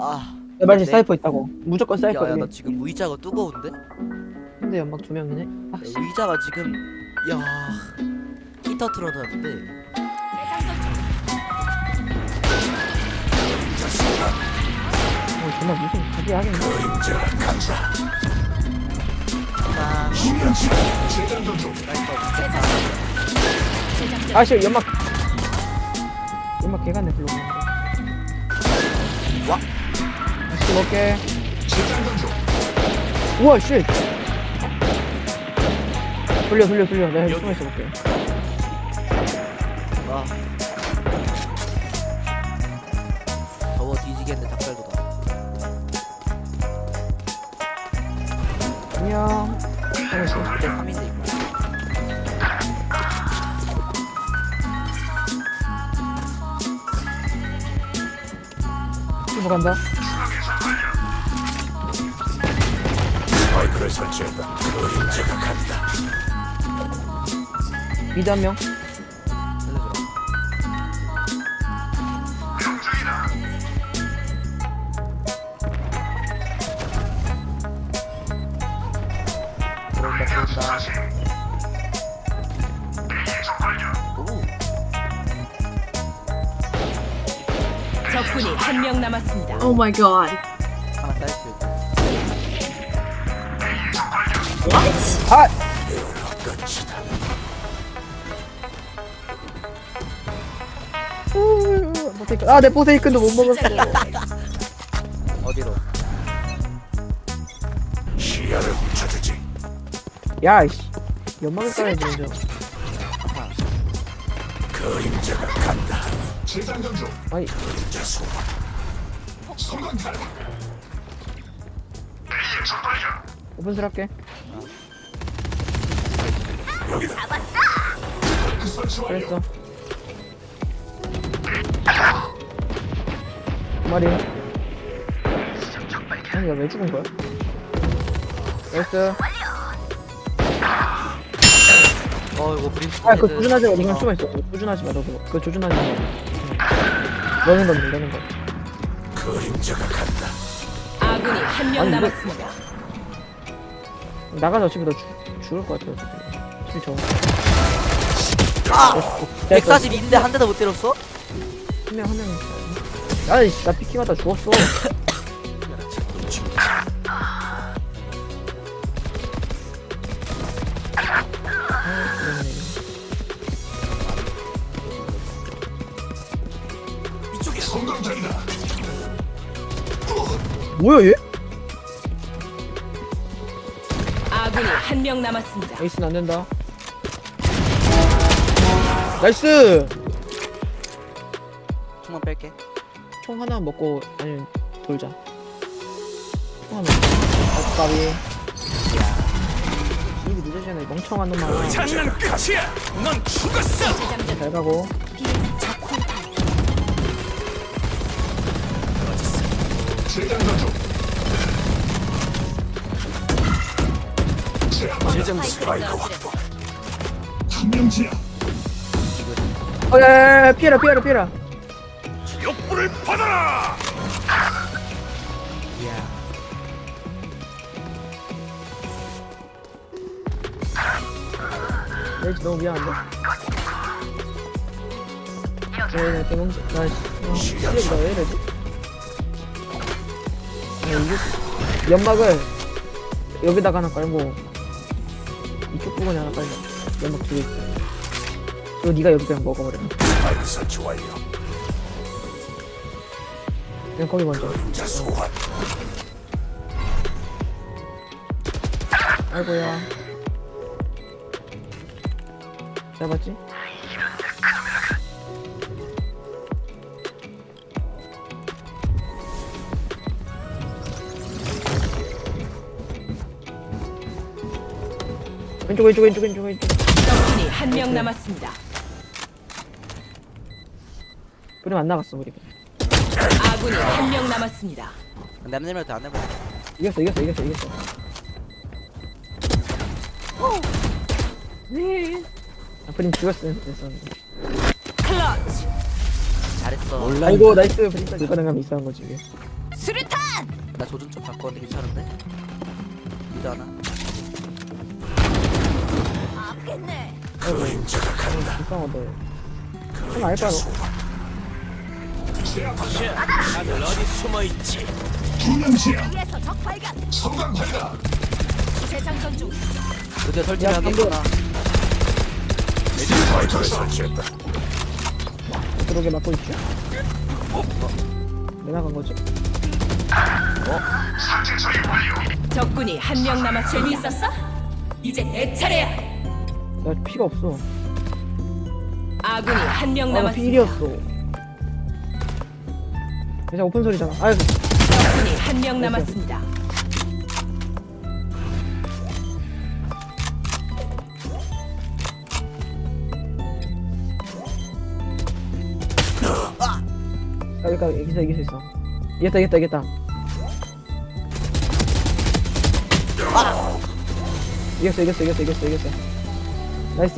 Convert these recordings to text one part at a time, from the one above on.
아내 말지 네. 사이퍼 있다고 무조건 사이퍼 야야 나 여기 지금 의자가 뜨거운데? 근데 연막 두 명이네 아 야, 씨. 의자가 지금 야 히터 틀어놨는데 어, 정말 무슨 자기 하긴 아, 아씨 연막 연막 개간네 불러 와. 맛있게 먹게. 우와 씨. 돌려 돌려 돌려. 내가 숨어 있어 볼게. 아 더워 뒤지겠네 닭살도다. 안녕. 잠깐만 그때 3인데 이거. 슈퍼 간다 스파이크를 설치했다. 그림자가 간다. 미드 한명 살려줘라 들어온다 들어온다 오 적군이 한 명 남았습니다. Oh my god. 아! 끝이다. 포세이큰 아 내 포세이큰도 못 먹었어 어디로 시야를 훔쳐주지. 야 이씨 연막을 깔아야지 먼저 그림자가 간다. 재장전 중. 아니 그림자 소환. A의 적발이야. 오픈술 할게 두 마리 아니 야왜 죽은 거야? 나이스. 어 이거 브림 아 그거 조준하지 마. 이건 숨어 있어. 조준하지 마 너도. 그거 조준하지 마. 너는 거 너는 거. 그림자가 간다. 아군이 한 명 아니, 이거- 남았습니다. 나가서 어차피 너 죽, 죽을 것 같아 어차피 저 아! 142인데 한 대도 못 때렸어? 한명 한명 아이씨 나 피키마다 죽었어 아. 뭐야 얘? 아군이 한 명 남았습니다. 에이스는 안 된다. 나이스! 총만 뺄게 총 하나 먹고 아니면 돌자. 총 하나. 아, 까비. 일이 늦어지네 멍청한 놈아. 장난 끝이야. 넌 죽었어. 잘 가고. 재장 스파이크 확보. 한명지야. 어, 야, 야, 야, 피해라, 피해라, 피해라. 욕불을 받아라. 레이지 너무 미안한데. 네, 네, 또 멍청. 나, 씨, 어, 시력이 나왜 이러지? 아니, 이거, 연막을 여기다가 하나 깔고, 이쪽 부분에 하나 깔자. 연막 두개 있어. 그리고 네가 여기 그냥 먹어버려. 스파이크 설치 완료. 그냥 거기 먼저. 소환. 아이고야. 잡았지? 왼쪽 왼쪽 왼쪽 왼쪽 왼쪽 적군이 한 명 남았습니다. 그럼 안 나갔어 우리. 아군이 한 명 남았습니다. 냄새날 때안 해봐 이겼어 이겼어 이겼어 이겼어. 네. 아, 프린 죽었으면 됐었는데 클러치. 잘했어. 아이고 나이스. 프린까지 가능하면 이상한 거지 이게. 수류탄! 나 조준 좀 바꿨는데 괜찮은데? 미드 하나? 간다. 불쌍하다. 좀너 다들 어디 숨어 있지? 투명지야. 성광 발사. 드디어 야, 설치하겠구나 스파이크를 설치했다. 그러게 맞고 있지 왜 나간 거지? 적군이 한 명 남았. 재미있었어? 이제 내 차례야. 나 피가 없어 아군이 한 명 아 나 남았습니다. 피일이었어 그냥 오픈 소리잖아 아이고 적군이 한 명 남았습니다. 아, 그러니까 이기서 이길 수 있어. 이겼다 이겼다 이겼다. 이겼어 이겼어 이겼어 이겼어 이겼어. 나이스.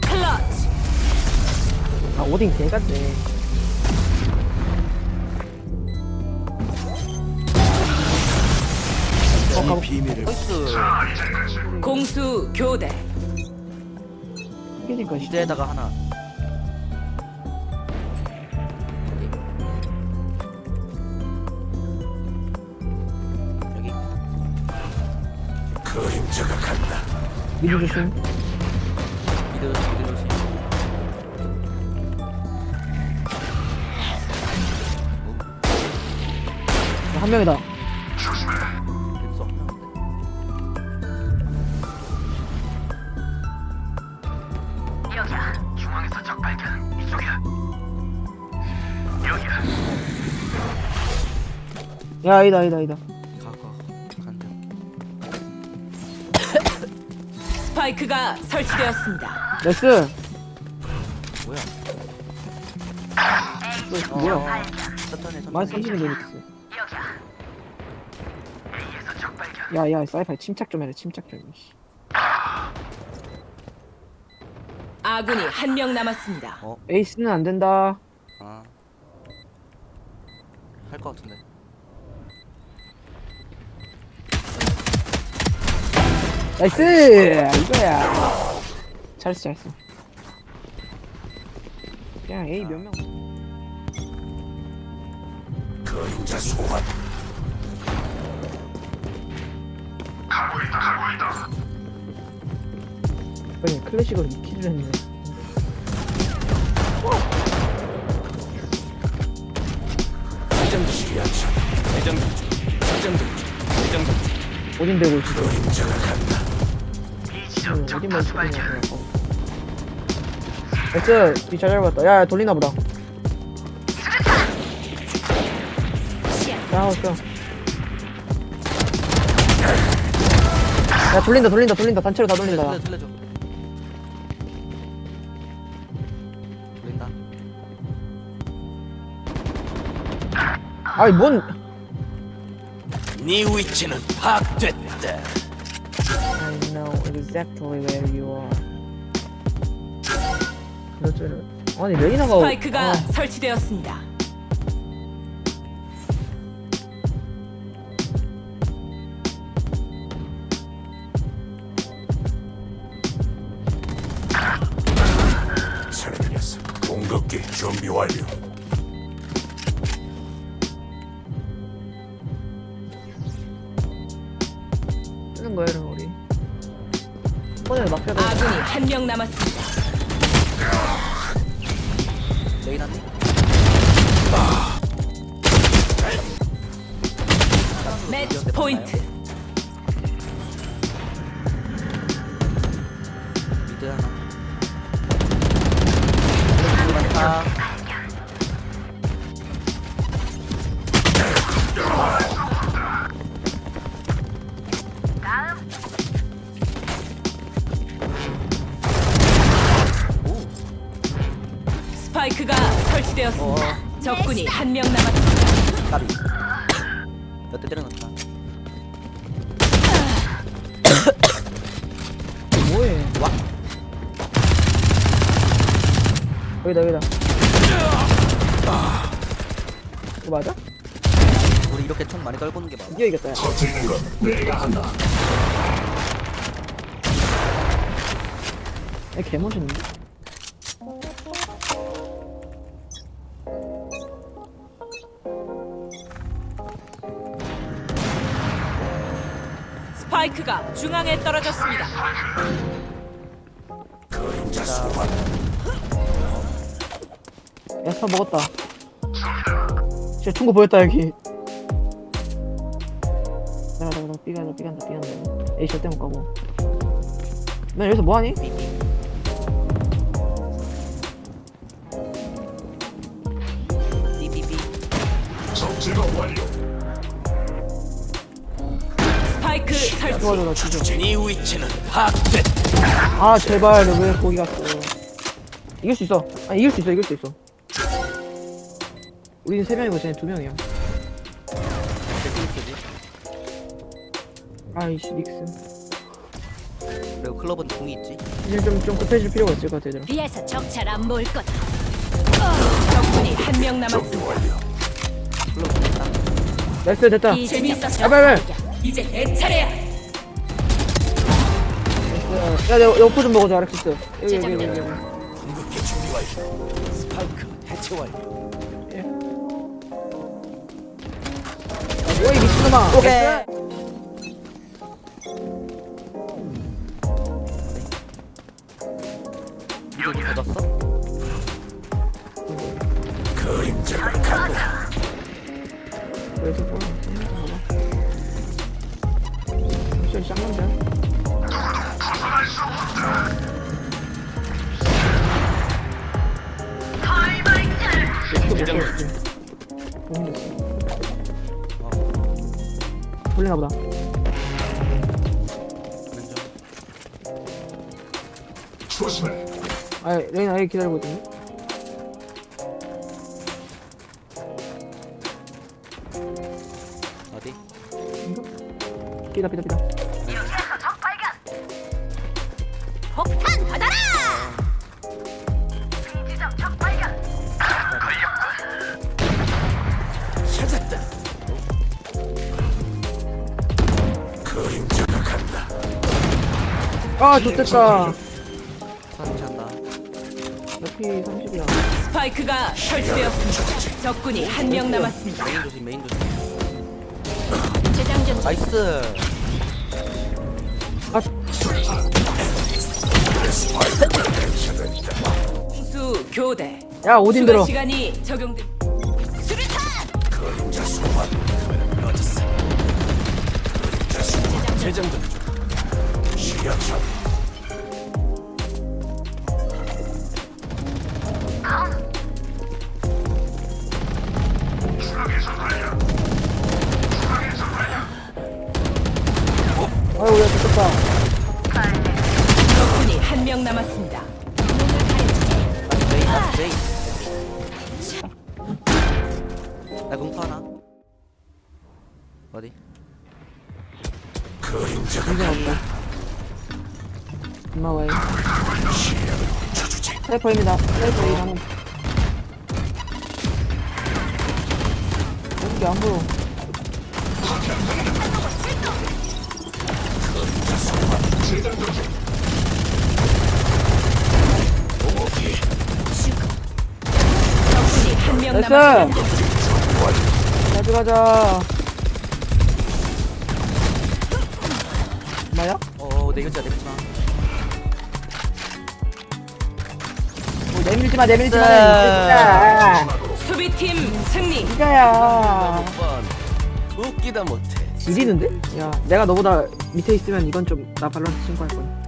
클러치. 아 오딘 개같네. 어, 비밀을 나이스 공수 교대. 이기니까 진짜. 미드에다가 하나 여기 그림자가 간다. 미드 조심. 미드 미드 조심 한 명이다. 야 아니다 아니다 아니다. 가가 간다 스파이크가 설치되었습니다. 나이스. 뭐야 또 뭐야? 천천히 많이 천천히 선지는 데믹스. 야야 사이파이 침착 좀 해라 침착 좀. 씨. 아군이 한 명 남았습니다. 어? 에이스는 안 된다. 아. 할 것 같은데. 나이스 이거야. 잘했어 잘했어. 그냥 A 몇 명. 그림자 소환. 아니 클래식으로 2킬을 했네. 지하철. 어딘 되고 있어? 그림자가 간다. 응, 어딘만 죽이냐 나이스. 뒤잘 잡았다. 야, 야 돌리나 보다. 야 왔어 야 돌린다 돌린다 돌린다. 단체로 다 돌린다. 틀려 틀려줘. 돌린다. 아이 뭔? 네 위치는 파악됐다. Exactly where you are 그렇죠 아니 레이나가 스파이크가 아, 설치되었습니다. 공격기 준비 완료. 손에 맡겨도 아군이 한 명 남았습니다. 레이나님. 매치 포인트. 미드 하나. 미 스파이크가 설치되었습니다. 어. 적군이 한 명 남았습니다. 까비. 몇대 때려놨다. 뭐해 와. 여기다 여기다 이거 맞아? 이렇게 총 많이 떨구는 게 맞아 드디어 이겼다 야. 터뜨리는 건 내가 한다. 야 개멋있는데? 스파이크가 중앙에 떨어졌습니다. 야사 먹었다 진짜 충고 보였다 여기 나가 나가 나가 삐간다 삐간다 삐간다 에이 절대 못 가고 너 여기서 뭐 하니? 삐삐삐 적재가 완료. 스파이크 설치. 도와줘 진짜 네 위치는 파악됐다. 아 제발 너왜 거기 갔어 이길 수 있어 아 이길 수 있어 이길 수 있어 우리는 세 명이고 쟤네 두 명이야 아이씨 닉스 그리고 클럽은 궁이 있지 이제 좀, 좀 급해질 필요가 있을 것 같아 얘들아 비에서 정찰 안 모을 거다. 적군이 한 명 남았습니다. 완료. 클럽 궁 있다 나이스 됐다 재밌었어. 야 빨리 이제 내 차례야. 야 내가 여포 좀 먹어줘 아렉시스 여기 여기 여기 여기 궁극기 준비 완료. 스파이크 해체 완료. 오이 미친놈아 오케이 이쪽이 젖었어? 그림자가 간다. 뭐미 짱난데? 재장 돌리나 보다. 가는 중 조심해. 아 레이나 여기 기다리고 있거든. 어디? 삐다 삐다 삐다 아 좋됐다 사진한다 옆이 30이야 스파이크가 설치되었습니다. 적군이 한 명 남았습니다. 메인 조심 메인 조심 재장전 나이스 아. 수 교대. 야 오딘 추가 들어 시간이 적용됩. 수류탄. 소 시야 처리. 아이고 야 좋됐다 스나이퍼입니다. 스나이퍼 이 방금 여기 안 보여. 적군이 한명 나이스 남았습니다. 가져가자 뭐야? 어어 내밀자 내밀지 내밀지 마 내밀지마 내밀지마 수비팀 승리. 이거야 웃기다 못해. 지리는데? 야 내가 너보다 밑에 있으면 이건 좀 나 발란스 신고할 거야